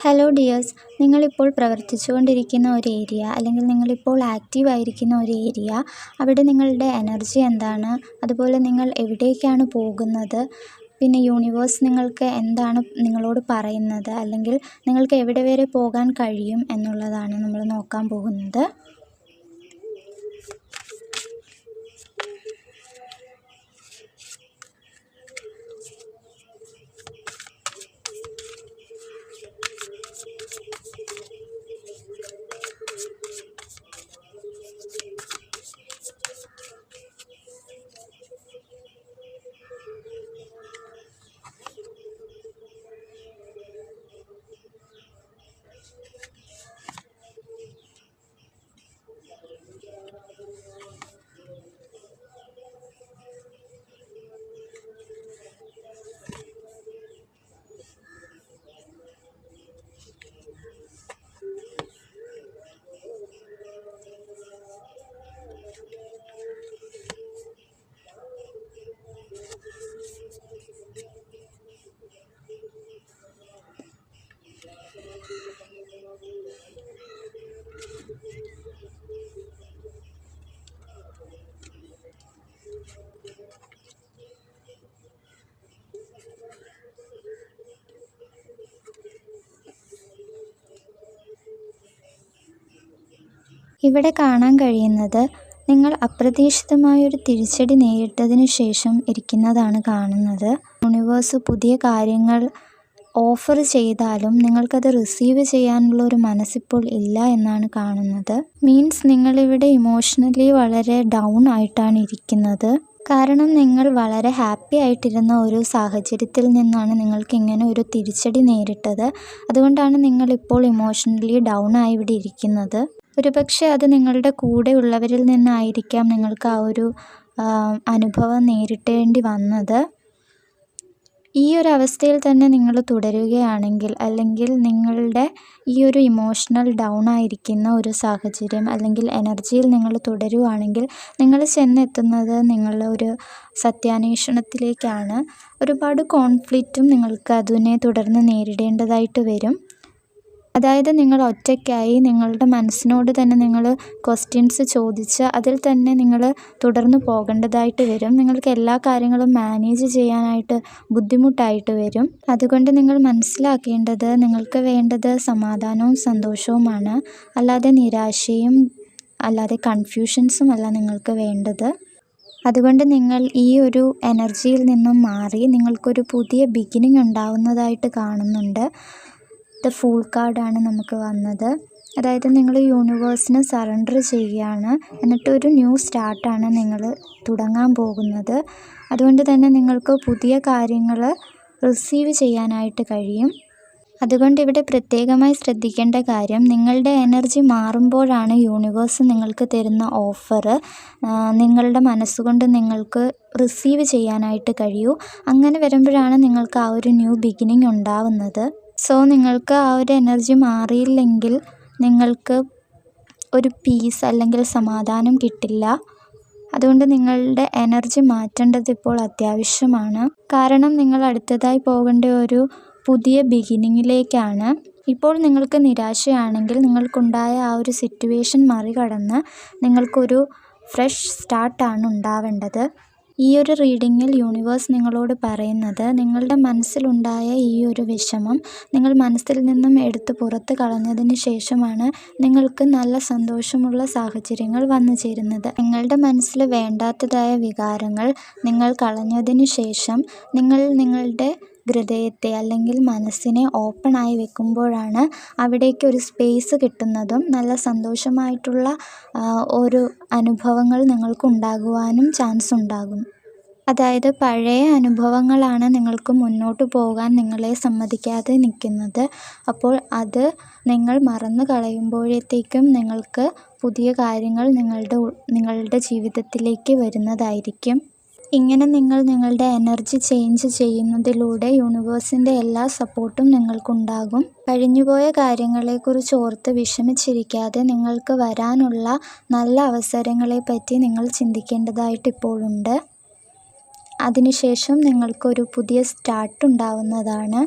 Hello dears നിങ്ങളിപ്പോൾ പ്രവർത്തിച്ചുകൊണ്ടിരിക്കുന്ന ഒരു area അല്ലെങ്കിൽ നിങ്ങളിപ്പോൾ ആക്റ്റീവ് ആയിരിക്കുന്ന ഒരു ഏരിയ അവിടെ നിങ്ങളുടെ എനർജി എന്താണ്? അതുപോലെ നിങ്ങൾ എവിടേക്കാണ് പോകുന്നത്? പിന്നെ യൂണിവേഴ്സ് നിങ്ങൾക്ക് എന്താണ് നിങ്ങളോട് പറയുന്നത്? അല്ലെങ്കിൽ നിങ്ങൾക്ക് എവിടെ വരെ പോകാൻ കഴിയും എന്നുള്ളതാണ് നമ്മൾ നോക്കാൻ പോകുന്നത്. ഇവിടെ കാണാൻ കഴിയുന്നത് നിങ്ങൾ അപ്രതീക്ഷിതമായൊരു തിരിച്ചടി നേരിട്ടതിന് ശേഷം ഇരിക്കുന്നതാണ് കാണുന്നത്. യൂണിവേഴ്സ് പുതിയ കാര്യങ്ങൾ ഓഫർ ചെയ്താലും നിങ്ങൾക്കത് റിസീവ് ചെയ്യാനുള്ള ഒരു മനസ്സിപ്പോൾ ഇല്ല എന്നാണ് കാണുന്നത്. മീൻസ് നിങ്ങളിവിടെ ഇമോഷണലി വളരെ ഡൗൺ ആയിട്ടാണ് ഇരിക്കുന്നത്. കാരണം നിങ്ങൾ വളരെ ഹാപ്പി ആയിട്ടിരുന്ന ഒരു സാഹചര്യത്തിൽ നിന്നാണ് നിങ്ങൾക്ക് ഇങ്ങനെ ഒരു തിരിച്ചടി നേരിട്ടത്. അതുകൊണ്ടാണ് നിങ്ങളിപ്പോൾ ഇമോഷണലി ഡൗൺ ആയി ഇവിടെ ഇരിക്കുന്നത്. ഒരുപക്ഷെ അത് നിങ്ങളുടെ കൂടെയുള്ളവരിൽ നിന്നായിരിക്കാം നിങ്ങൾക്ക് ആ ഒരു അനുഭവം നേരിട്ടേണ്ടി വന്നത്. ഈ ഒരു അവസ്ഥയിൽ തന്നെ നിങ്ങൾ തുടരുകയാണെങ്കിൽ അല്ലെങ്കിൽ നിങ്ങളുടെ ഈ ഒരു ഇമോഷണൽ ഡൗൺ ആയിരിക്കുന്ന ഒരു സാഹചര്യം അല്ലെങ്കിൽ എനർജിയിൽ നിങ്ങൾ തുടരുകയാണെങ്കിൽ നിങ്ങൾ ചെന്നെത്തുന്നത് നിങ്ങളുടെ ഒരു സത്യാന്വേഷണത്തിലേക്കാണ്. ഒരുപാട് കോൺഫ്ലിക്റ്റും നിങ്ങൾക്ക് അതിനെ തുടർന്ന് നേരിടേണ്ടതായിട്ട് വരും. അതായത് നിങ്ങൾ ഒറ്റയ്ക്കായി നിങ്ങളുടെ മനസ്സിനോട് തന്നെ നിങ്ങൾ ക്വസ്റ്റ്യൻസ് ചോദിച്ച് അതിൽ തന്നെ നിങ്ങൾ തുടർന്ന് പോകേണ്ടതായിട്ട് വരും. നിങ്ങൾക്ക് എല്ലാ കാര്യങ്ങളും മാനേജ് ചെയ്യാനായിട്ട് ബുദ്ധിമുട്ടായിട്ട് വരും. അതുകൊണ്ട് നിങ്ങൾ മനസ്സിലാക്കേണ്ടത് നിങ്ങൾക്ക് വേണ്ടത് സമാധാനവും സന്തോഷവുമാണ്. അല്ലാതെ നിരാശയും അല്ലാതെ കൺഫ്യൂഷൻസും അല്ല നിങ്ങൾക്ക് വേണ്ടത്. അതുകൊണ്ട് നിങ്ങൾ ഈ ഒരു എനർജിയിൽ നിന്നും മാറി നിങ്ങൾക്കൊരു പുതിയ ബിഗിനിങ് ഉണ്ടാവുന്നതായിട്ട് കാണുന്നുണ്ട്. ദ ഫൂൾ കാർഡാണ് നമുക്ക് വന്നത്. അതായത് നിങ്ങൾ യൂണിവേഴ്സിന് സറണ്ടർ ചെയ്യുകയാണ്. എന്നിട്ട് ഒരു ന്യൂ സ്റ്റാർട്ടാണ് നിങ്ങൾ തുടങ്ങാൻ പോകുന്നത്. അതുകൊണ്ട് തന്നെ നിങ്ങൾക്ക് പുതിയ കാര്യങ്ങൾ റിസീവ് ചെയ്യാനായിട്ട് കഴിയും. അതുകൊണ്ട് ഇവിടെ പ്രത്യേകമായി ശ്രദ്ധിക്കേണ്ട കാര്യം നിങ്ങളുടെ എനർജി മാറുമ്പോഴാണ് യൂണിവേഴ്സ് നിങ്ങൾക്ക് തരുന്ന ഓഫർ. നിങ്ങളുടെ മനസ്സുകൊണ്ട് നിങ്ങൾക്ക് റിസീവ് ചെയ്യാനായിട്ട് കഴിയൂ. അങ്ങനെ വരുമ്പോഴാണ് നിങ്ങൾക്ക് ആ ഒരു ന്യൂ ബിഗിനിങ് ഉണ്ടാവുന്നത്. സോ നിങ്ങൾക്ക് ആ ഒരു എനർജി മാറിയില്ലെങ്കിൽ നിങ്ങൾക്ക് ഒരു പീസ് അല്ലെങ്കിൽ സമാധാനം കിട്ടില്ല. അതുകൊണ്ട് നിങ്ങളുടെ എനർജി മാറ്റേണ്ടത് ഇപ്പോൾ അത്യാവശ്യമാണ്. കാരണം നിങ്ങൾ അടുത്തതായി പോകേണ്ട ഒരു പുതിയ ബിഗിനിങ്ങിലേക്കാണ് ഇപ്പോൾ നിങ്ങൾക്ക് നിരാശയാണെങ്കിൽ നിങ്ങൾക്കുണ്ടായ ആ ഒരു സിറ്റുവേഷൻ മറികടന്ന് നിങ്ങൾക്കൊരു ഫ്രഷ് സ്റ്റാർട്ടാണ് ഉണ്ടാവേണ്ടത്. ഈ ഒരു റീഡിങ്ങിൽ യൂണിവേഴ്സ് നിങ്ങളോട് പറയുന്നത് നിങ്ങളുടെ മനസ്സിലുണ്ടായ ഈ ഒരു വിഷമം നിങ്ങൾ മനസ്സിൽ നിന്നും എടുത്ത് പുറത്ത് കളഞ്ഞതിന് ശേഷമാണ് നിങ്ങൾക്ക് നല്ല സന്തോഷമുള്ള സാഹചര്യങ്ങൾ വന്നു ചേരുന്നത്. നിങ്ങളുടെ മനസ്സിൽ വേണ്ടാത്തതായ വികാരങ്ങൾ നിങ്ങൾ കളഞ്ഞതിന് ശേഷം നിങ്ങൾ നിങ്ങളുടെ ഹൃദയത്തെ അല്ലെങ്കിൽ മനസ്സിനെ ഓപ്പണായി വെക്കുമ്പോഴാണ് അവിടേക്ക് ഒരു സ്പേസ് കിട്ടുന്നതും നല്ല സന്തോഷമായിട്ടുള്ള ഒരു അനുഭവങ്ങൾ നിങ്ങൾക്ക് ഉണ്ടാകുവാനും ചാൻസ് ഉണ്ടാകും. അതായത് പഴയ അനുഭവങ്ങളാണ് നിങ്ങൾക്ക് മുന്നോട്ട് പോകാൻ നിങ്ങളെ സമ്മതിക്കാതെ നിൽക്കുന്നത്. അപ്പോൾ അത് നിങ്ങൾ മറന്നു കളയുമ്പോഴത്തേക്കും നിങ്ങൾക്ക് പുതിയ കാര്യങ്ങൾ നിങ്ങളുടെ നിങ്ങളുടെ ജീവിതത്തിലേക്ക് വരുന്നതായിരിക്കും. ഇങ്ങനെ നിങ്ങൾ നിങ്ങളുടെ എനർജി ചേഞ്ച് ചെയ്യുന്നതിലൂടെ യൂണിവേഴ്സിന്റെ എല്ലാ സപ്പോർട്ടും നിങ്ങൾക്കുണ്ടാകും. കഴിഞ്ഞുപോയ കാര്യങ്ങളെക്കുറിച്ച് ഓർത്ത് വിഷമിച്ചിരിക്കാതെ നിങ്ങൾക്ക് വരാനുള്ള നല്ല അവസരങ്ങളെപ്പറ്റി നിങ്ങൾ ചിന്തിക്കേണ്ടതായിട്ട് ഇപ്പോഴുണ്ട്. അതിനുശേഷം നിങ്ങൾക്കൊരു പുതിയ സ്റ്റാർട്ട് ഉണ്ടാവുന്നതാണ്.